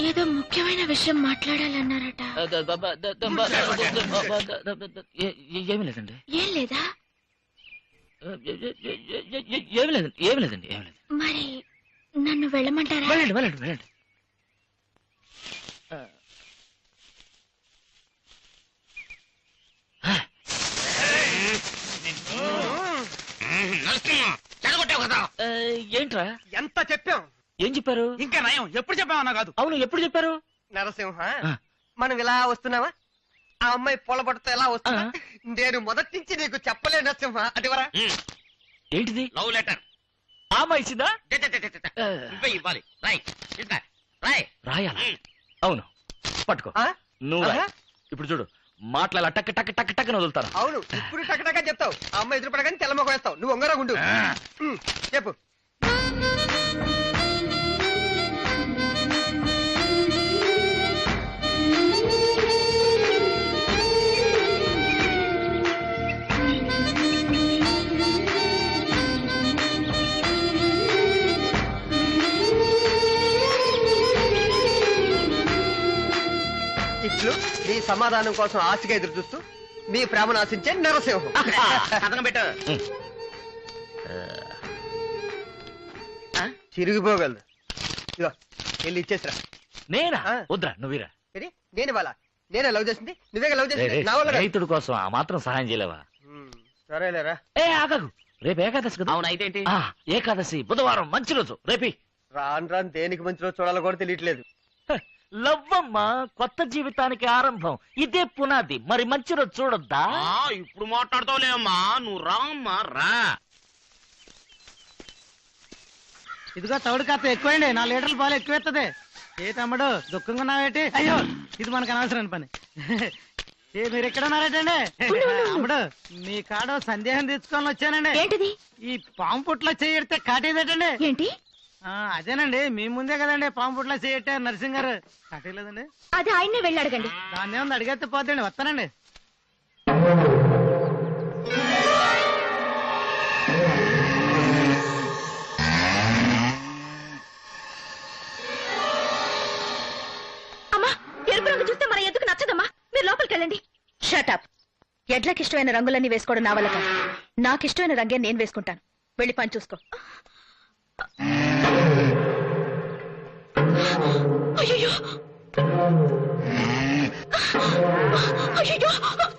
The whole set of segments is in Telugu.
ఏదో ముఖ్యమైన విషయం మాట్లాడాలన్నారట ఏమీ లేదండి ఏం లేదా ఏమీ లేదండి ఏమీ లేదండి ఏమీ లేదు మరి నన్ను వెళ్ళమంటారా వెళ్ళండి వెళ్ళండి వెళ్ళండి చెడగొట్టావు కదా ఆ, ఏంట్రా ఎంత చెప్పాం ఏం చెప్పారు? ఇంకా నయం. ఎప్పుడు చెప్పామన్నా కాదు. అవును ఎప్పుడు చెప్పారు? నరసింహ. మనం ఇలా వస్తున్నావా ఆ అమ్మాయి పొలబడితో ఎలా వస్తున్నా. నేను మొదటి నుంచి నీకు చెప్పలే నరసింహ. అటువరా ఏంటిది? లవ్ లెటర్ ఆమె ఇచ్చిందా? ఆ, నువ్వే ఇవ్వాలి. రాయ్. ఇంత రాయ్. రాయాలా? అవును. పట్టుకో. ఆ? నువ్వు. ఇప్పుడు చూడు. మాట్లాడాల? టక్ టక్ టక్ టక్ వదులుతాను. అవును. ఇప్పుడు టకటకా చెప్తావు. ఆ అమ్మాయి ఎదురు పడగానే తెల్లమొక వేస్తావు. నువ్వు ఉంగరా గుండు చెప్పు. ఇట్లు మీ సమాధానం కోసం ఆశగా ఎదురు చూస్తూ మీ ప్రేమను ఆశించే నరసింహం. కథనం పెట్టు. తిరిగిపోగలదు ఇదిగో వెళ్ళి ఇచ్చేసిరా. నేనా. వద్దురా నువ్వురా? నేను ఇవ్వాలా? నేనే లవ్ చేసింది? నువ్వే లవ్ చేసింది? నా వల్ల కాదు. రైతుడి కోసం ఆ మాత్రం సహాయం చేయలేవా? సరేలేరా. ఏ ఆగకు రేపు ఏకాదశి కదా? అవును అయితే ఏంటి ఆ, ఏకాదశి బుధవారం మంచి రోజు. రేపి రాను రాను దేనికి మంచిలో చూడాలో కూడా తెలియట్లేదు. లవ్వమ్మ కొత్త జీవితానికి ఆరంభం. ఇదే పునాది. మరి మంచి రోజు చూడొద్దా? ఆ, ఇప్పుడు మాట్లాడతావులే అమ్మా నువ్వు రా అమ్మా రా. ఇదిగో తౌడు కాస్త ఎక్కువండి నా లీటర్లు పాలు ఎక్కువెత్తది. ఏ తమ్ముడు దుఃఖంగా ఉన్నావేటి? అయ్యో ఇది మనకు అనవసరం పని. ఏ మీరు ఎక్కడ ఉన్నారేటండి? అమ్ముడు మీ కాడ సందేహం తెచ్చుకొని వచ్చానండి. ఏంటిది? ఈ పాము పుట్లో చేయడితే కాటేదేటండి? ఏంటి? అదేనండి. మీ ముందే కదండి పాము పుట్లో చేయట్టే నరసింగ్ గారు. కాటేలేదండి అది ఆయన్నే వెళ్ళి అడగండి దాన్ని ఏముంది అడిగేస్తే పోతండి వస్తానండి. అమ్మా ఎరుపు రంగు చూస్తే మన ఎందుకు నచ్చదమ్మా? మీరు లోపలికి వెళ్ళండి. షటప్ ఎడ్లకి ఇష్టమైన రంగులన్నీ వేసుకోవడం నా వల్ల కాదు. నాకు ఇష్టమైన రంగే నేను వేసుకుంటాను. వెళ్ళి పని చూసుకో. అయ్యో అయ్యో శాబాష్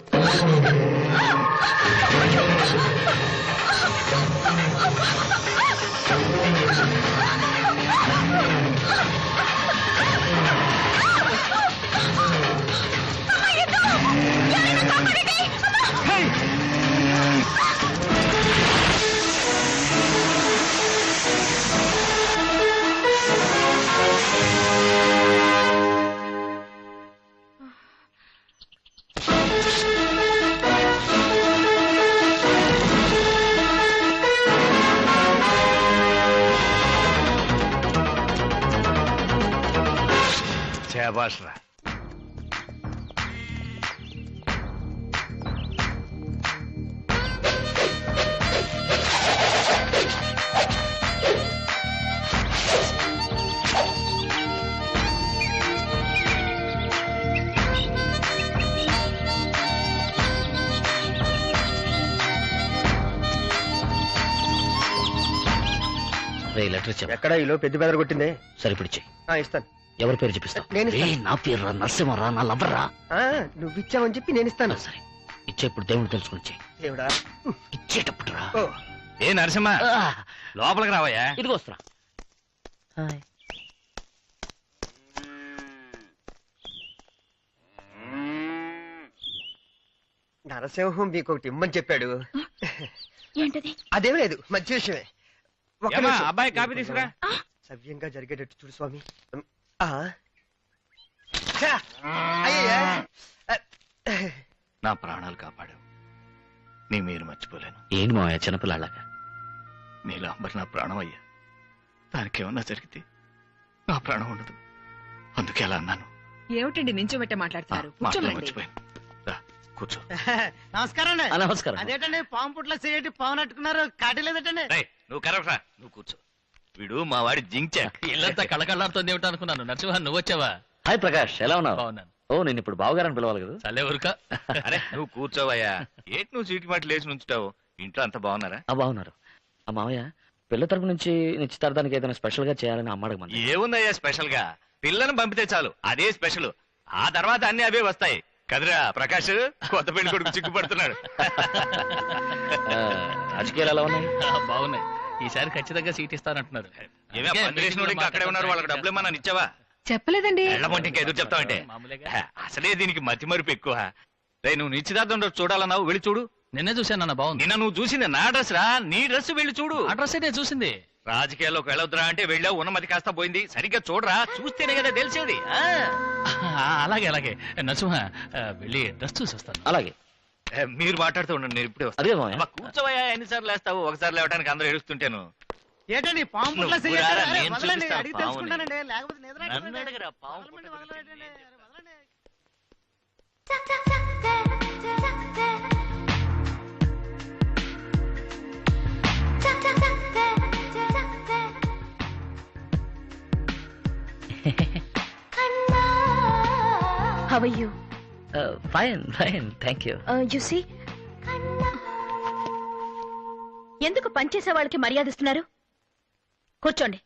రా రే లెటర్ ఇచ్చా ఎక్కడ ఈలో పెద్ద బెదర కొట్టింది? సరిపిడిచి ఆ, ఇస్తాను. ఎవరి పేరు నేను ఇస్తాను. నా పేరు రా నరసింహరా నా లవ్వరా ఆ, నువ్వు ఇచ్చావని చెప్పి నేను ఇస్తాను సరే. ఇచ్చే ఇప్పుడు దేవుడు తెలుసుకుని దేవుడా? ఇచ్చేటప్పుడు రా ఓ. ఏ నరసింహ ఆ, లోపలికి రావయ్యా. ఇదిగో వస్తున్నా. నరసింహం మీకు ఒకటి ఇమ్మని చెప్పాడు. ఏంటది? అదేం లేదు మంచి విషయమే. ఒక్క ఏమ్మా, నిమిషం. అబ్బాయి కాఫీ తీసుకురా. సవ్యంగా జరిగేటట్టు చూడు స్వామి. నా ప్రాణాలు కాపాడావు నీ మీరు మర్చిపోలేను. ఏంటి మావయ్య చిన్నపిల్లలాగా నీలాంబర్ నా ప్రాణం అయ్యా. దానికేమన్నా జరిగితే నా ప్రాణం ఉండదు. అందుకే అలా అన్నాను. ఏమిటండి నించోబెట్టే మాట్లాడతారు కూర్చో. నమస్కారం నమస్కారం. అదేటండి పాము పుట్లో చేయటి పాము నట్టుకున్నారు కాటేలేదటండి. రేయ్, నువ్వు కరెక్ట్ రా. నువ్వు కూర్చో. వీడు మా వాడి జించాక్ ఇల్లంతా కళకళలాడుతుంది ఏమిటో అనుకున్నాను. నరసింహ నువ్వు వచ్చావా? హాయ్ ప్రకాష్ ఎలా ఉన్నావు? బాగున్నాను. ఓ నేను ఇప్పుడు బావగారని పిలవాలి కదా. చల్లే ఊరుక. అరే నువ్వు కూర్చోవయ్యా. ఏంటి నువ్వు సీటు మాట లేచి నుంచుతావు? ఇంట్లో అంత బాగున్నారా? ఆ బాగున్నారు. ఆ మావయ్య పిల్ల తరపు నుంచి నిశ్చితార్థానికి ఏదైనా స్పెషల్గా చేయాలని అమ్మ అడగమంది ఏముందయ్యా స్పెషల్గా పిల్లను పంపితే చాలు. అదే స్పెషల్. ఆ తర్వాత అన్ని అవే వస్తాయి. కదరా ప్రకాష్? కొత్త పెళ్ళి కొడుకు చిక్కుపడుతున్నాడు. ఆ, రాజకీయాలు ఎలా ఉన్నాయి? బాగున్నాయి. ఈసారి ఖచ్చితంగా సీట్ ఇస్తానంటున్నారు. ఏమే అందుకే పందిరేసిన వాడు ఇంకా అక్కడే ఉన్నారు వాళ్ళకి డబ్బులు ఏమన్నా ఇచ్చావా? చెప్పలేదండి. ఇంకా ఎదురు చెప్తావంటే మామూలుగా. అసలే దీనికి మతి మరుపు ఎక్కువ. రే నువ్వు నిశ్చితార్థం రోజు చూడాలన్నావు వెళ్ళి చూడు. నిన్నే చూశాను అన్న బాగుంది. నిన్న నువ్వు చూసింది నా డ్రెస్ రా నీ డ్రెస్ వెళ్ళి చూడు. అడ్రస్ అయితే చూసింది. రాజకీయాల్లోకి వెళ్ళొద్దురా అంటే వెళ్ళావు ఉన్నమతి కాస్త పోయింది. సరిగ్గా చూడరా చూస్తేనే కదా తెలిసేది. ఆ. ఆ, అలాగే అలాగే. నరసింహ ఆ, వెళ్ళి డ్రెస్ చూసి వస్తాను. అలాగే. ఏ, మీరు మాట్లాడుతూ ఉండండి నేను ఇప్పుడే వస్తాను అదే మావయ్య అబ్బా, కూర్చోవయ్యా ఎన్నిసార్లు లేస్తావు ఒకసారి లేవడానికి అందరూ ఏడుస్తుంటాను ఏంటండి పాము పుట్ల నువ్వు చెయ్యొద్దు. రారా, అరే, నేను వదలండి, చూపిస్తాను అడిగి పాముని. తెలుసుకుంటానండి లేకపోతే నిద్ర నన్ను పట్టదండి. అడగరా, పాము వదలండి, పుట్ట వదలండి, అరే, వదలండి. How you fine fine thank you you see ఎందుకు పనిచేసే వాళ్ళకి మర్యాద ఇస్తున్నారు కూర్చోండి.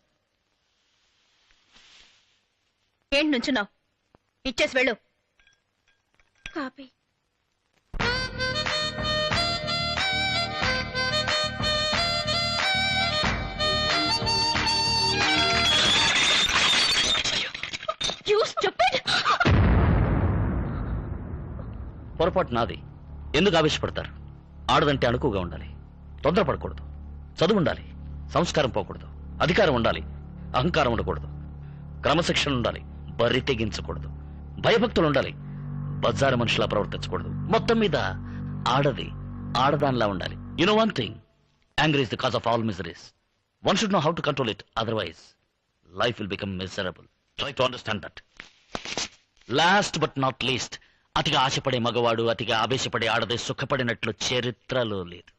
ఏంటి నుంచున్నావు? ఇచ్చేసి వెళ్ళు. కాపీ. పొరపాటు నాది. ఎందుకు ఆవేశపడతారు? ఆడదంటే అణుకుగా ఉండాలి. తొందరపడకూడదు. చదువు ఉండాలి. సంస్కారం పోకూడదు. అధికారం ఉండాలి. అహంకారం ఉండకూడదు. క్రమశిక్షణ ఉండాలి. బర్రి తెగించకూడదు. భయభక్తులు ఉండాలి. బజారు మనుషులా ప్రవర్తించకూడదు. మొత్తం మీద ఆడది ఆడదానిలా ఉండాలి. You know one thing angry is the cause of all miseries one should know how to control it otherwise life will become miserable try to understand that last but not least అతిగా ఆశపడే మగవాడు అతిగా ఆవేశపడే ఆడది సుఖపడినట్లు చరిత్రలో లేదు.